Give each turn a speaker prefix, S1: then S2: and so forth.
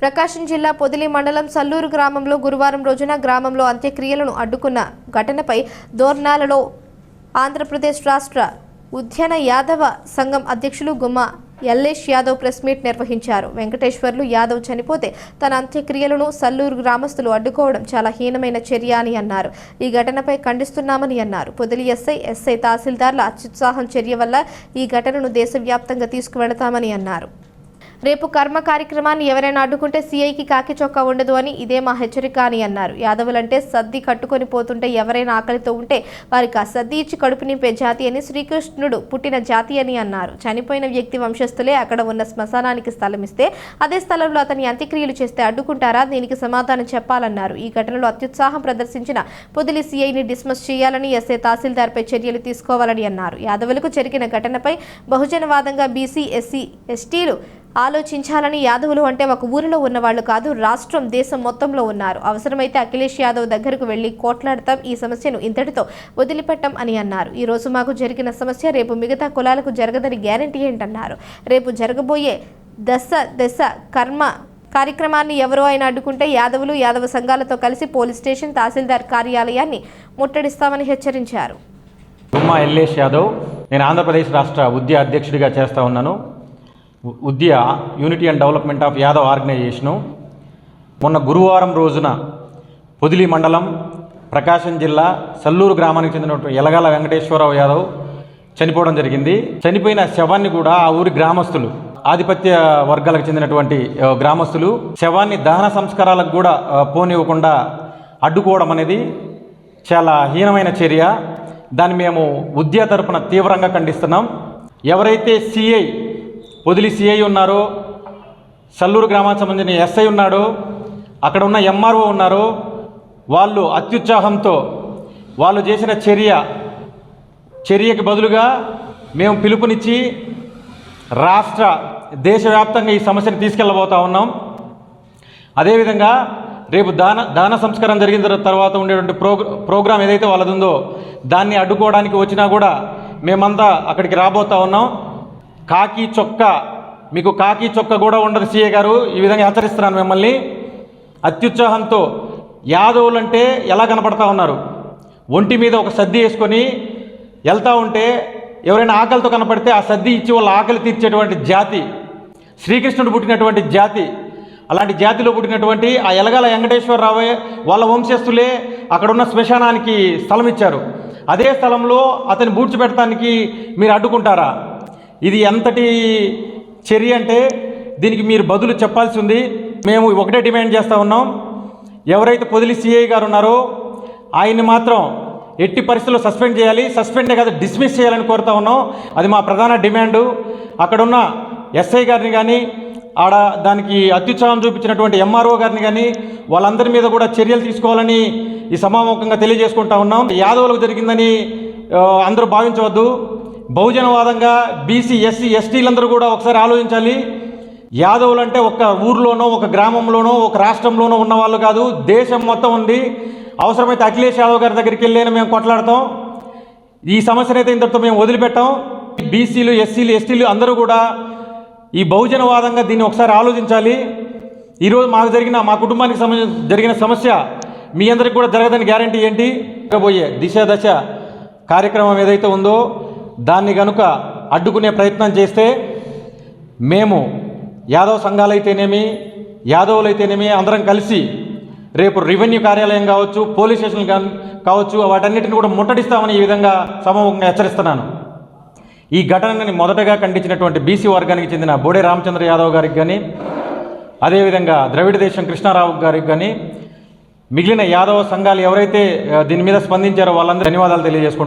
S1: ప్రకాశం జిల్లా పొదిలి మండలం సల్లూరు గ్రామంలో గురువారం రోజున గ్రామంలో అంత్యక్రియలను అడ్డుకున్న ఘటనపై దోర్నాలలో ఆంధ్రప్రదేశ్ రాష్ట్ర ఉద్యాన యాదవ సంఘం అధ్యక్షులు గుమ్మ ఎల్లేష్ యాదవ్ ప్రెస్ మీట్ నిర్వహించారు. వెంకటేశ్వర్లు యాదవ్ చనిపోతే తన అంత్యక్రియలను సల్లూరు గ్రామస్తులు అడ్డుకోవడం చాలా హీనమైన చర్య అని అన్నారు. ఈ ఘటనపై ఖండిస్తున్నామని అన్నారు. పొదిలి ఎస్ఐ ఎస్ఐ తహసీల్దార్ల అత్యుత్సాహం చర్య వల్ల ఈ ఘటనను దేశవ్యాప్తంగా తీసుకువెళతామని అన్నారు. రేపు కర్మ కార్యక్రమాన్ని ఎవరైనా అడ్డుకుంటే సీఐకి కాకి చొక్కా ఉండదు అని ఇదే మా హెచ్చరిక అని అన్నారు. యాదవులంటే సద్ది కట్టుకొని పోతుంటే ఎవరైనా ఆకలితో ఉంటే వారికి ఆ సద్ది ఇచ్చి కడుపు నింపే జాతి అని శ్రీకృష్ణుడు పుట్టిన జాతి అని అన్నారు. చనిపోయిన వ్యక్తి వంశస్థులే అక్కడ ఉన్న శ్మశానానికి స్థలం ఇస్తే అదే స్థలంలో అతని అంత్యక్రియలు చేస్తే అడ్డుకుంటారా? దీనికి సమాధానం చెప్పాలన్నారు. ఈ ఘటనలో అత్యుత్సాహం ప్రదర్శించిన పొదిలి సీఐని డిస్మస్ చేయాలని ఎస్ఏ తహసీల్దార్పై చర్యలు తీసుకోవాలని అన్నారు. యాదవులకు జరిగిన ఘటనపై బహుజనవాదంగా బీసీ ఎస్సీ ఎస్టీలు ఆలోచించాలని యాదవులు అంటే ఒక ఊరిలో ఉన్నవాళ్ళు కాదు రాష్ట్రం దేశం మొత్తంలో ఉన్నారు. అవసరమైతే అఖిలేష్ యాదవ్ దగ్గరకు వెళ్ళి కోట్లాడతాం ఈ సమస్యను ఇంతటితో వదిలిపెట్టం అని అన్నారు. ఈ రోజు మాకు జరిగిన సమస్య రేపు మిగతా కులాలకు జరగదని గ్యారంటీ ఏంటన్నారు. రేపు జరగబోయే దశ దశ కర్మ కార్యక్రమాన్ని ఎవరో అయినా అడ్డుకుంటే యాదవులు యాదవ సంఘాలతో కలిసి పోలీస్ స్టేషన్ తహసీల్దార్ కార్యాలయాన్ని ముట్టడిస్తామని హెచ్చరించారు.
S2: గుమ్మా ఎల్లేష్ యాదవ్ నేను ఆంధ్రప్రదేశ్ రాష్ట్ర ఉద్య అధ్యక్షుడిగా చేస్తూ ఉన్నాను. ఉద్య unity and development of Yadav organisation మొన్న గురువారం రోజున పొదిలి మండలం ప్రకాశం జిల్లా సల్లూరు గ్రామానికి చెందినటువంటి ఎలగాల వెంకటేశ్వరరావు యాదవ్ చనిపోవడం జరిగింది. చనిపోయిన శవాన్ని కూడా ఆ ఊరి గ్రామస్తులు ఆధిపత్య వర్గాలకు చెందినటువంటి గ్రామస్తులు శవాన్ని దహన సంస్కారాలకు కూడా పోనివ్వకుండా అడ్డుకోవడం అనేది చాలా హీనమైన చర్య. దాన్ని మేము ఉద్య తరపున తీవ్రంగా ఖండిస్తున్నాం. ఎవరైతే సిఐ పొదిలి సిఐ ఉన్నారు సల్లూరు గ్రామానికి సంబంధించిన ఎస్ఐ ఉన్నాడు అక్కడ ఉన్న ఎంఆర్ఓ ఉన్నారు వాళ్ళు అత్యుత్సాహంతో వాళ్ళు చేసిన చర్య చర్యకి బదులుగా మేము పిలుపునిచ్చి రాష్ట్ర దేశవ్యాప్తంగా ఈ సమస్యను తీసుకెళ్ళబోతా ఉన్నాం. అదేవిధంగా రేపు దాన దాన సంస్కారం జరిగిన తర్వాత ఉండేటువంటి ప్రోగ్రా ప్రోగ్రాం ఏదైతే వాళ్ళది ఉందో దాన్ని అడ్డుకోవడానికి వచ్చినా కూడా మేమంతా అక్కడికి రాబోతా ఉన్నాం. కాకి చొక్క మీకు కాకి చొక్క కూడా ఉండదు సీఏ గారు. ఈ విధంగా హెచ్చరిస్తున్నాను మిమ్మల్ని. అత్యుత్సాహంతో యాదవులు అంటే ఎలా కనపడతా ఉన్నారు? ఒంటి మీద ఒక సద్ది వేసుకొని వెళ్తూ ఉంటే ఎవరైనా ఆకలితో కనపడితే ఆ సద్ది ఇచ్చి వాళ్ళ ఆకలి తీర్చేటువంటి జాతి శ్రీకృష్ణుడు పుట్టినటువంటి జాతి అలాంటి జాతిలో పుట్టినటువంటి ఆ ఎలగాల వెంకటేశ్వరరావు వాళ్ళ వంశస్థులే అక్కడున్న శ్మశానానికి స్థలం ఇచ్చారు అదే స్థలంలో అతని బూడ్చిపెట్టడానికి మీరు అడ్డుకుంటారా? ఇది ఎంతటి చర్య అంటే దీనికి మీరు బదులు చెప్పాల్సి ఉంది. మేము ఒకటే డిమాండ్ చేస్తూ ఉన్నాం. ఎవరైతే పొదిలి సిఐ గారు ఉన్నారో ఆయన్ని మాత్రం ఎట్టి పరిస్థితుల్లో సస్పెండ్ చేయాలి. సస్పెండే కాదు డిస్మిస్ చేయాలని కోరుతా ఉన్నాం. అది మా ప్రధాన డిమాండు. అక్కడున్న ఎస్ఐ గారిని కానీ ఆడ దానికి అత్యుత్సాహం చూపించినటువంటి ఎంఆర్ఓ గారిని కానీ వాళ్ళందరి మీద కూడా చర్యలు తీసుకోవాలని ఈ సమాముఖంగా తెలియజేసుకుంటా ఉన్నాం. యాదవులకు జరిగిందని అందరూ భావించవద్దు. బహుజనవాదంగా బీసీ ఎస్సీ ఎస్టీలందరూ కూడా ఒకసారి ఆలోచించాలి. యాదవులు అంటే ఒక ఊర్లోనో ఒక గ్రామంలోనో ఒక రాష్ట్రంలోనో ఉన్న వాళ్ళు కాదు దేశం మొత్తం ఉంది. అవసరమైతే అఖిలేష్ యాదవ్ గారి దగ్గరికి వెళ్ళైనా మేము కొట్లాడతాం. ఈ సమస్యనైతే ఇంతటితో మేము వదిలిపెట్టాం. బీసీలు ఎస్సీలు ఎస్టీలు అందరూ కూడా ఈ బహుజనవాదంగా దీన్ని ఒకసారి ఆలోచించాలి. ఈరోజు మాకు జరిగిన మా కుటుంబానికి సంబంధించి జరిగిన సమస్య మీ అందరికి కూడా జరగదని గ్యారంటీ ఏంటి? పోయే దిశ దశ కార్యక్రమం ఏదైతే ఉందో దాన్ని కనుక అడ్డుకునే ప్రయత్నం చేస్తే మేము యాదవ్ సంఘాలైతేనేమి యాదవులైతేనేమి అందరం కలిసి రేపు రెవెన్యూ కార్యాలయం కావచ్చు పోలీస్ స్టేషన్ కావచ్చు వాటన్నిటిని కూడా ముట్టడిస్తామని ఈ విధంగా సమూహంగా హెచ్చరిస్తున్నాను. ఈ ఘటనని మొదటగా ఖండించినటువంటి బీసీ వర్గానికి చెందిన బోడే రామచంద్ర యాదవ్ గారికి కానీ అదేవిధంగా ద్రవిడ దేశం కృష్ణారావు గారికి కానీ మిగిలిన యాదవ సంఘాలు ఎవరైతే దీని మీద స్పందించారో వాళ్ళందరూ ధన్యవాదాలు తెలియజేసుకుంటారు